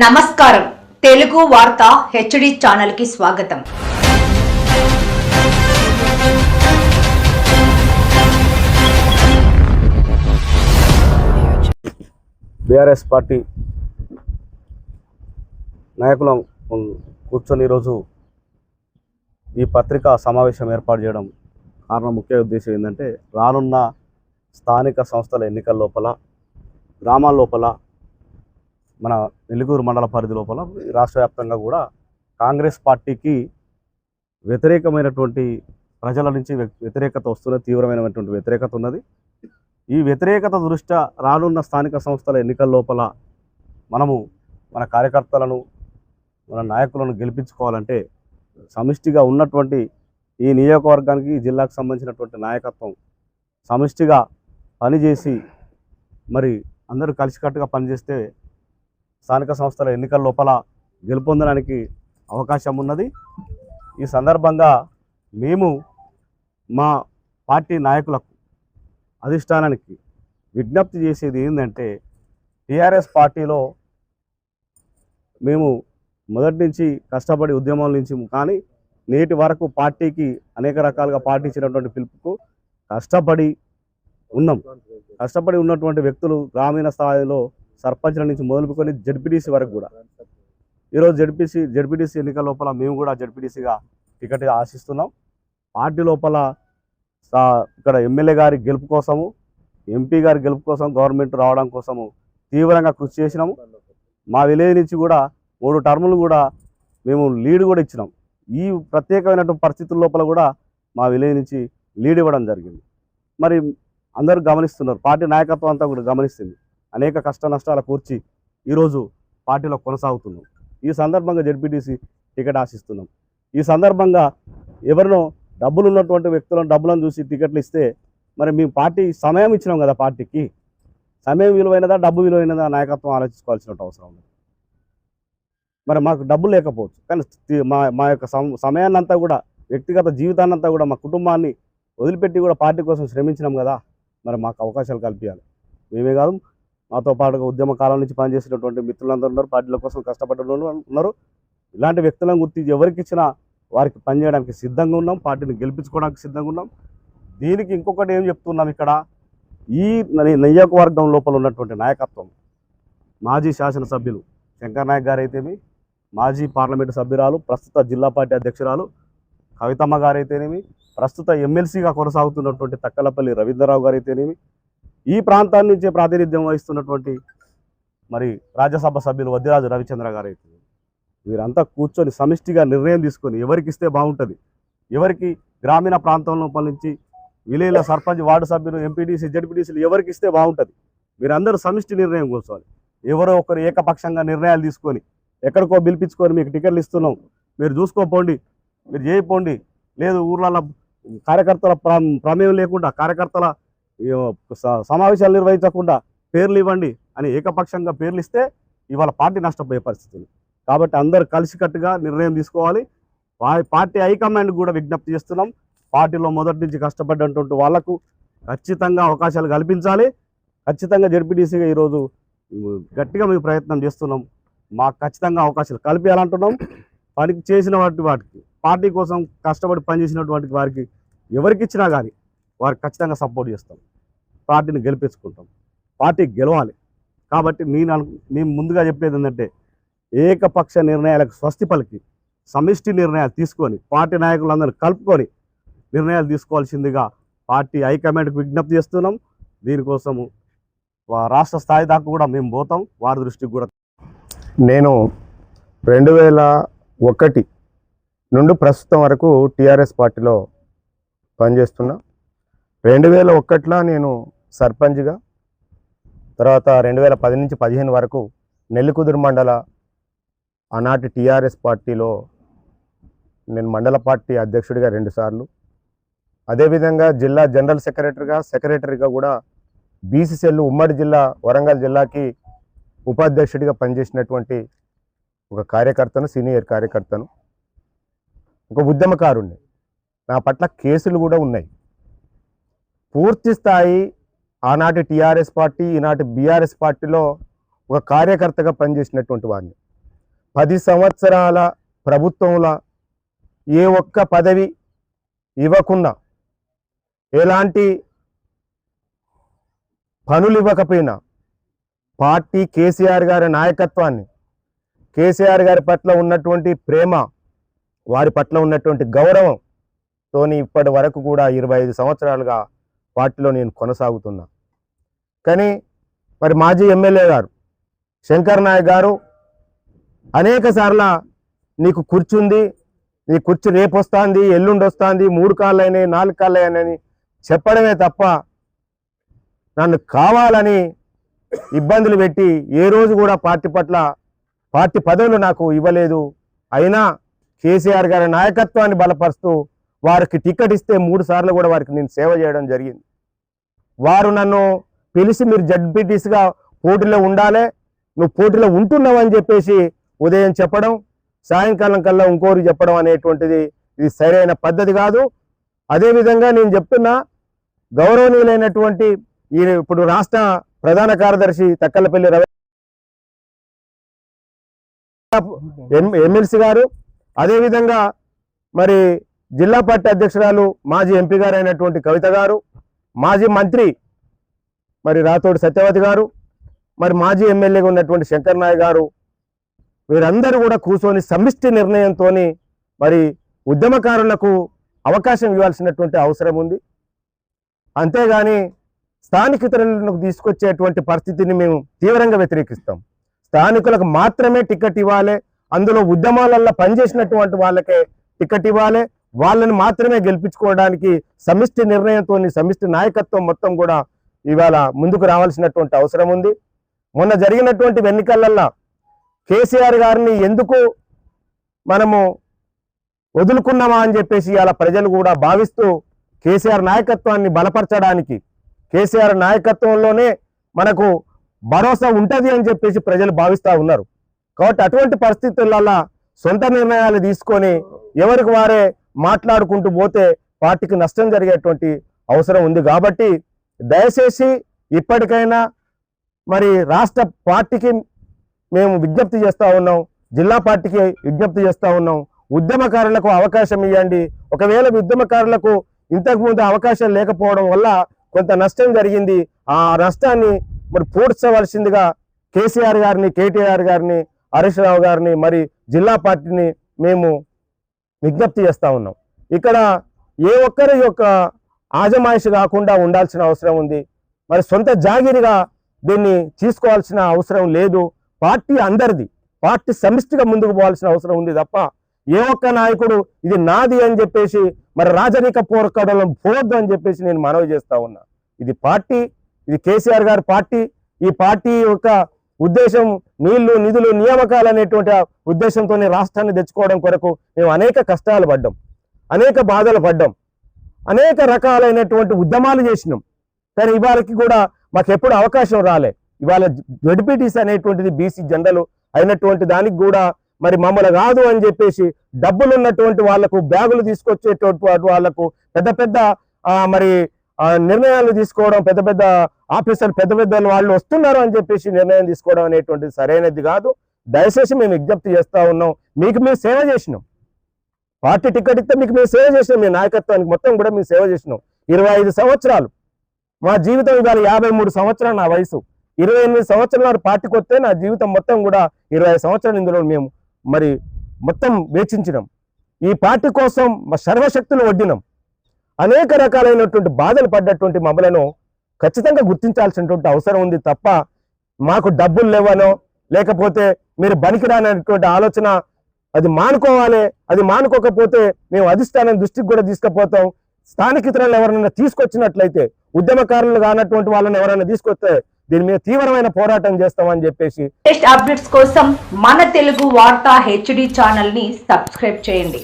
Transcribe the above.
నమస్కారం. తెలుగు వార్త హెచ్డి ఛానల్కి స్వాగతం. బీఆర్ఎస్ పార్టీ నాయకులం కూర్చొని ఈరోజు ఈ పత్రికా సమావేశం ఏర్పాటు చేయడం కారణం ముఖ్య ఉద్దేశం ఏంటంటే రానున్న స్థానిక సంస్థల ఎన్నికల లోపల గ్రామాల లోపల మన నెల్లూరు మండల పరిధి లోపల రాష్ట్ర వ్యాప్తంగా కూడా కాంగ్రెస్ పార్టీకి వ్యతిరేకమైనటువంటి ప్రజల నుంచి వ్యతిరేకత వస్తున్న తీవ్రమైనటువంటి వ్యతిరేకత ఉన్నది. ఈ వ్యతిరేకత దృష్ట్యా రానున్న స్థానిక సంస్థల ఎన్నికల లోపల మనము మన కార్యకర్తలను మన నాయకులను గెలిపించుకోవాలంటే సమిష్టిగా ఉన్నటువంటి ఈ నియోజకవర్గానికి జిల్లాకు సంబంధించినటువంటి నాయకత్వం సమిష్టిగా పనిచేసి మరి అందరూ కలిసికట్టుగా పనిచేస్తే స్థానిక సంస్థల ఎన్నికల లోపల గెలుపొందడానికి అవకాశం ఉన్నది. ఈ సందర్భంగా మేము మా పార్టీ నాయకులకు అధిష్టానానికి విజ్ఞప్తి చేసేది ఏంటంటే టీఆర్ఎస్ పార్టీలో మేము మొదటి నుంచి కష్టపడి ఉద్యమాల నుంచి కానీ నేటి వరకు పార్టీకి అనేక రకాలుగా పార్టీ ఇచ్చినటువంటి పిలుపుకు కష్టపడి ఉన్నాం. కష్టపడి ఉన్నటువంటి వ్యక్తులు గ్రామీణ స్థాయిలో సర్పంచ్ల నుంచి మొదలుకొని జడ్పీటీసీ వరకు కూడా. ఈరోజు జడ్పీసీ జడ్పీటీసీ ఎన్నికల లోపల మేము కూడా జడ్పీటీసీగా టికెట్ ఆశిస్తున్నాం. పార్టీ లోపల ఇక్కడ ఎమ్మెల్యే గారి గెలుపు కోసము ఎంపీ గారి గెలుపు కోసం గవర్నమెంట్ రావడం కోసము తీవ్రంగా కృషి చేసినాము. మా విలేజ్ నుంచి కూడా మూడు టర్ములు కూడా మేము లీడ్ కూడా ఇచ్చినాం. ఈ ప్రత్యేకమైనటువంటి పరిస్థితుల లోపల కూడా మా విలేజ్ నుంచి లీడ్ ఇవ్వడం జరిగింది. మరి అందరూ గమనిస్తున్నారు పార్టీ నాయకత్వం అంతా కూడా గమనిస్తుంది. అనేక కష్ట నష్టాల కూర్చి ఈరోజు పార్టీలో కొనసాగుతున్నాం. ఈ సందర్భంగా జడ్పీటీసీ టికెట్ ఆశిస్తున్నాం. ఈ సందర్భంగా ఎవరినో డబ్బులు ఉన్నటువంటి వ్యక్తులను డబ్బులను చూసి టికెట్లు ఇస్తే మరి మేము పార్టీ సమయం ఇచ్చినాం కదా పార్టీకి. సమయం విలువైనదా డబ్బు విలువైనదా నాయకత్వం ఆలోచించుకోవాల్సిన అవసరం ఉంది. మరి మాకు డబ్బు లేకపోవచ్చు. కానీ మా మా యొక్క సమయాన్నంతా సమయాన్ని అంతా కూడా వ్యక్తిగత జీవితాన్నంతా కూడా మా కుటుంబాన్ని వదిలిపెట్టి కూడా పార్టీ కోసం శ్రమించినాం కదా మరి మాకు అవకాశాలు కల్పించాలి మేమే కాదు మాతో పాటుగా ఉద్యమ కాలం నుంచి పనిచేసినటువంటి మిత్రులందరూ ఉన్నారు పార్టీల కోసం కష్టపడ్డ ఉన్నారు. ఇలాంటి వ్యక్తులను గుర్తించి ఎవరికి ఇచ్చినా వారికి పనిచేయడానికి సిద్ధంగా ఉన్నాం పార్టీని గెలిపించుకోవడానికి సిద్ధంగా ఉన్నాం. దీనికి ఇంకొకటి ఏం చెప్తున్నాం ఇక్కడ? ఈ నియోజకవర్గం లోపల ఉన్నటువంటి నాయకత్వం మాజీ శాసనసభ్యులు శంకర్ నాయక్ గారైతేమి మాజీ పార్లమెంటు సభ్యురాలు ప్రస్తుత జిల్లా పార్టీ అధ్యక్షురాలు కవితమ్మ గారు అయితేనేమి ప్రస్తుత ఎమ్మెల్సీగా కొనసాగుతున్నటువంటి తక్కలపల్లి రవీంద్రరావు గారైతేనేమి ఈ ప్రాంతాన్ని నుంచే ప్రాతినిధ్యం వహిస్తున్నటువంటి మరి రాజ్యసభ సభ్యులు వద్దిరాజు రవిచంద్ర గారు అయితే వీరంతా కూర్చొని సమిష్టిగా నిర్ణయం తీసుకొని ఎవరికి ఇస్తే బాగుంటుంది? ఎవరికి గ్రామీణ ప్రాంతం లోపల నుంచి విలేల సర్పంచ్ వార్డు సభ్యులు ఎంపీటీసీ జడ్పీటీసీలు ఎవరికి ఇస్తే బాగుంటుంది? మీరందరూ సమిష్టి నిర్ణయం కూర్చోవాలి ఎవరో ఒకరు ఏకపక్షంగా నిర్ణయాలు తీసుకొని ఎక్కడికో పిలిపించుకొని మీకు టికెట్లు ఇస్తున్నాం. మీరు చూసుకోపోండి. మీరు చేయపోండి లేదు ఊర్లలో కార్యకర్తల ప్ర- ప్రమేయం లేకుండా కార్యకర్తల సమావేశాలు నిర్వహించకుండా పేర్లు ఇవ్వండి అని ఏకపక్షంగా పేర్లు ఇస్తే ఇవాళ పార్టీ నష్టపోయే పరిస్థితి కాబట్టి అందరు కలిసికట్టుగా నిర్ణయం తీసుకోవాలి. పార్టీ హైకమాండ్ కూడా విజ్ఞప్తి చేస్తున్నాం. పార్టీలో మొదటి నుంచి కష్టపడ్డటువంటి వాళ్ళకు ఖచ్చితంగా అవకాశాలు కల్పించాలి. ఖచ్చితంగా జడ్పీటీసీగా ఈరోజు గట్టిగా మేము ప్రయత్నం చేస్తున్నాం. మాకు ఖచ్చితంగా అవకాశాలు కల్పించాలంటున్నాం పనికి చేసిన వాటి వాటికి పార్టీ కోసం కష్టపడి పనిచేసినటువంటి వారికి ఎవరికి ఇచ్చినా కానీ వారికి ఖచ్చితంగా సపోర్ట్ చేస్తాం. పార్టీని గెలిపించుకుంటాం. పార్టీ గెలవాలి. కాబట్టి నేను మేము ముందుగా చెప్పేది ఏంటంటే ఏకపక్ష నిర్ణయాలకు స్వస్తి పలికి సమిష్టి నిర్ణయాలు తీసుకొని పార్టీ నాయకులందరూ కలుపుకొని నిర్ణయాలు తీసుకోవాల్సిందిగా పార్టీ హైకమాండ్కి విజ్ఞప్తి చేస్తున్నాం. దీనికోసము రాష్ట్ర స్థాయి దాకా కూడా మేము పోతాం. వారి దృష్టికి కూడా నేను రెండు వేల ఒకటి నుండి ప్రస్తుతం వరకు టీఆర్ఎస్ పార్టీలో పనిచేస్తున్నా. రెండు వేల ఒకటిలో నేను సర్పంచ్గా తర్వాత రెండు వేల పది నుంచి పదిహేను వరకు నెల్లికుదురు మండల ఆనాటి టీఆర్ఎస్ పార్టీలో నేను మండల పార్టీ అధ్యక్షుడిగా రెండుసార్లు అదేవిధంగా జిల్లా జనరల్ సెక్రటరీగా సెక్రటరీగా కూడా బీసీసీఎల్ ఉమ్మడి జిల్లా వరంగల్ జిల్లాకి ఉపాధ్యక్షుడిగా పనిచేసినటువంటి ఒక కార్యకర్తను సీనియర్ కార్యకర్తను. ఒక ఉద్యమకారుణ్ణి. నా పట్ల కేసులు కూడా ఉన్నాయి. పూర్తి స్థాయి ఆనాటి టీఆర్ఎస్ పార్టీ ఈనాటి బీఆర్ఎస్ పార్టీలో ఒక కార్యకర్తగా పనిచేసినటువంటి వాడిని పది సంవత్సరాల ప్రభుత్వంలో ఏ ఒక్క పదవి ఇవ్వకుండా ఎలాంటి పనులు ఇవ్వకపోయినా పార్టీ కేసీఆర్ గారి నాయకత్వాన్ని కేసీఆర్ గారి పట్ల ఉన్నటువంటి ప్రేమ వారి పట్ల ఉన్నటువంటి గౌరవం తోని ఇప్పటి వరకు కూడా ఇరవై ఐదు సంవత్సరాలుగా పార్టీలో నేను కొనసాగుతున్నా. కానీ మరి మాజీ ఎమ్మెల్యే గారు శంకర్ నాయక్ గారు అనేక సార్ల నీకు కూర్చుంది నీ కూర్చు రేపు వస్తుంది ఎల్లుండి వస్తుంది మూడు కాళ్ళు అయినాయి నాలుగు కాళ్ళు అయినాయని చెప్పడమే తప్ప నన్ను కావాలని ఇబ్బందులు పెట్టి ఏ రోజు కూడా పార్టీ పట్ల పార్టీ పదవులు నాకు ఇవ్వలేదు. అయినా కేసీఆర్ గారి నాయకత్వాన్ని బలపరుస్తూ వారికి టికెట్ ఇస్తే మూడు సార్లు కూడా వారికి నేను సేవ చేయడం జరిగింది. వారు నన్ను పిలిచి మీరు జడ్పీటీసీగా పోటీలో ఉండాలి నువ్వు పోటీలో ఉంటున్నావు అని చెప్పేసి ఉదయం చెప్పడం సాయంకాలం కల్లా ఇంకోరికి చెప్పడం అనేటువంటిది ఇది సరైన పద్ధతి కాదు. అదేవిధంగా నేను చెప్తున్నా గౌరవనీయులైనటువంటి ఈ ఇప్పుడు రాష్ట్ర ప్రధాన కార్యదర్శి తక్కలపల్లి రవి ఎం- ఎమ్మెల్సీ గారు అదేవిధంగా మరి జిల్లా పార్టీ అధ్యక్షురాలు మాజీ ఎంపీ గారు అయినటువంటి కవిత గారు మాజీ మంత్రి మరి రాతోడు సత్యవతి గారు మరి మాజీ ఎమ్మెల్యేగా ఉన్నటువంటి శంకర్ నాయ్ గారు వీరందరూ కూడా కూర్చొని సమిష్టి నిర్ణయంతో మరి ఉద్యమకారులకు అవకాశం ఇవ్వాల్సినటువంటి అవసరం ఉంది. అంతేగాని స్థానికతలకు తీసుకొచ్చేటువంటి పరిస్థితిని మేము తీవ్రంగా వ్యతిరేకిస్తాం. స్థానికులకు మాత్రమే టికెట్ ఇవ్వాలి అందులో ఉద్యమాలలో పనిచేసినటువంటి వాళ్ళకే టికెట్ ఇవ్వాలి వాళ్ళని మాత్రమే గెలిపించుకోవడానికి సమిష్టి నిర్ణయంతో సమిష్టి నాయకత్వం మొత్తం కూడా ఇవాళ ముందుకు రావాల్సినటువంటి అవసరం ఉంది. మొన్న జరిగినటువంటి ఎన్నికలల్లో కేసీఆర్ గారిని ఎందుకు మనము వదులుకున్నామా అని చెప్పేసి ఇలా ప్రజలు కూడా భావిస్తూ కేసీఆర్ నాయకత్వాన్ని బలపరచడానికి కేసీఆర్ నాయకత్వంలోనే మనకు భరోసా ఉంటుంది అని చెప్పేసి ప్రజలు భావిస్తూ ఉన్నారు. కాబట్టి అటువంటి పరిస్థితులలో సొంత నిర్ణయాలు తీసుకొని ఎవరికి వారే మాట్లాడుకుంటూ పోతే పార్టీకి నష్టం జరిగేటువంటి అవసరం ఉంది. కాబట్టి దయచేసి ఇప్పటికైనా మరి రాష్ట్ర పార్టీకి మేము విజ్ఞప్తి చేస్తూ ఉన్నాం జిల్లా పార్టీకి విజ్ఞప్తి చేస్తూ ఉన్నాం. ఉద్యమకారులకు అవకాశం ఇవ్వండి. ఒకవేళ ఉద్యమకారులకు ఇంతకుముందు అవకాశం లేకపోవడం వల్ల కొంత నష్టం జరిగింది. ఆ నష్టాన్ని మరి పూడ్చవలసిందిగా కేసీఆర్ గారిని కేటీఆర్ గారిని హరీష్ రావు గారిని మరి జిల్లా పార్టీని మేము విజ్ఞప్తి చేస్తూ ఉన్నాం. ఇక్కడ ఏ ఒక్కరి యొక్క ఆజమాయిషి కాకుండా ఉండాల్సిన అవసరం ఉంది. మరి సొంత జాగిరిగా దీన్ని తీసుకోవాల్సిన అవసరం లేదు. పార్టీ అందరిది పార్టీ సమిష్టిగా ముందుకు పోవాల్సిన అవసరం ఉంది తప్ప ఏ ఒక్క నాయకుడు ఇది నాది అని చెప్పేసి మరి రాజరిక పోరాటంలో పోవద్దు అని చెప్పేసి నేను మనవి చేస్తా ఉన్నా. ఇది పార్టీ ఇది కేసీఆర్ గారి పార్టీ. ఈ పార్టీ యొక్క ఉద్దేశం నీళ్ళు నిధులు నియామకాలు అనేటువంటి ఉద్దేశంతోనే రాష్ట్రాన్ని తెచ్చుకోవడం కొరకు మేము అనేక కష్టాలు పడ్డాం. అనేక బాధలు పడ్డాం. అనేక రకాలైనటువంటి ఉద్యమాలు చేసినాం. కానీ ఇవాళకి కూడా మాకు ఎప్పుడు అవకాశం రాలే. ఇవాళ జడ్పీటీసీ అనేటువంటిది బీసీ జెండలు అయినటువంటి దానికి కూడా మరి మమ్మల్ని కాదు అని చెప్పేసి డబ్బులు ఉన్నటువంటి వాళ్ళకు బ్యాగులు తీసుకొచ్చేటువంటి వాళ్ళకు పెద్ద పెద్ద మరి నిర్ణయాలు తీసుకోవడం పెద్ద పెద్ద ఆఫీసర్ పెద్ద పెద్ద వాళ్ళు వస్తున్నారు అని చెప్పేసి నిర్ణయం తీసుకోవడం అనేటువంటిది సరైనది కాదు. దయచేసి మేము విజ్ఞప్తి చేస్తా ఉన్నాం. మీకు మేము సేవ చేసినాం. పార్టీ టికెట్ ఇస్తే మీకు మేము సేవ చేసినాం మీ నాయకత్వానికి మొత్తం కూడా మేము సేవ చేసినాం. ఇరవై ఐదు సంవత్సరాలు. మా జీవితం ఇవాళ యాభై మూడు సంవత్సరాలు నా వయసు. ఇరవై ఎనిమిది సంవత్సరాలు పార్టీకి వస్తే నా జీవితం మొత్తం కూడా ఇరవై సంవత్సరాలు ఇందులో మేము మరి మొత్తం వేచించినాం. ఈ పార్టీ కోసం మా సర్వశక్తులు వడ్డినాం అనేక రకాలైనటువంటి బాధలు పడ్డటువంటి మమ్మలను ఖచ్చితంగా గుర్తించాల్సినటువంటి అవసరం ఉంది తప్ప మాకు డబ్బులు లేవనో లేకపోతే మీరు బనికిరానటువంటి ఆలోచన అది మానుకోవాలి అది మానుకోకపోతే మేము అధిష్టానం దృష్టికి కూడా తీసుకుపోతాం. స్థానికేతరులను ఎవరైనా తీసుకొచ్చినట్లయితే ఉద్యమకారులు కానటువంటి వాళ్ళని ఎవరైనా తీసుకొస్తే దీని మీద తీవ్రమైన పోరాటం చేస్తామని చెప్పేసి లేటెస్ట్ అప్డేట్స్ కోసం మన తెలుగు వార్తా హెచ్డి ఛానల్ని సబ్స్క్రైబ్ చేయండి.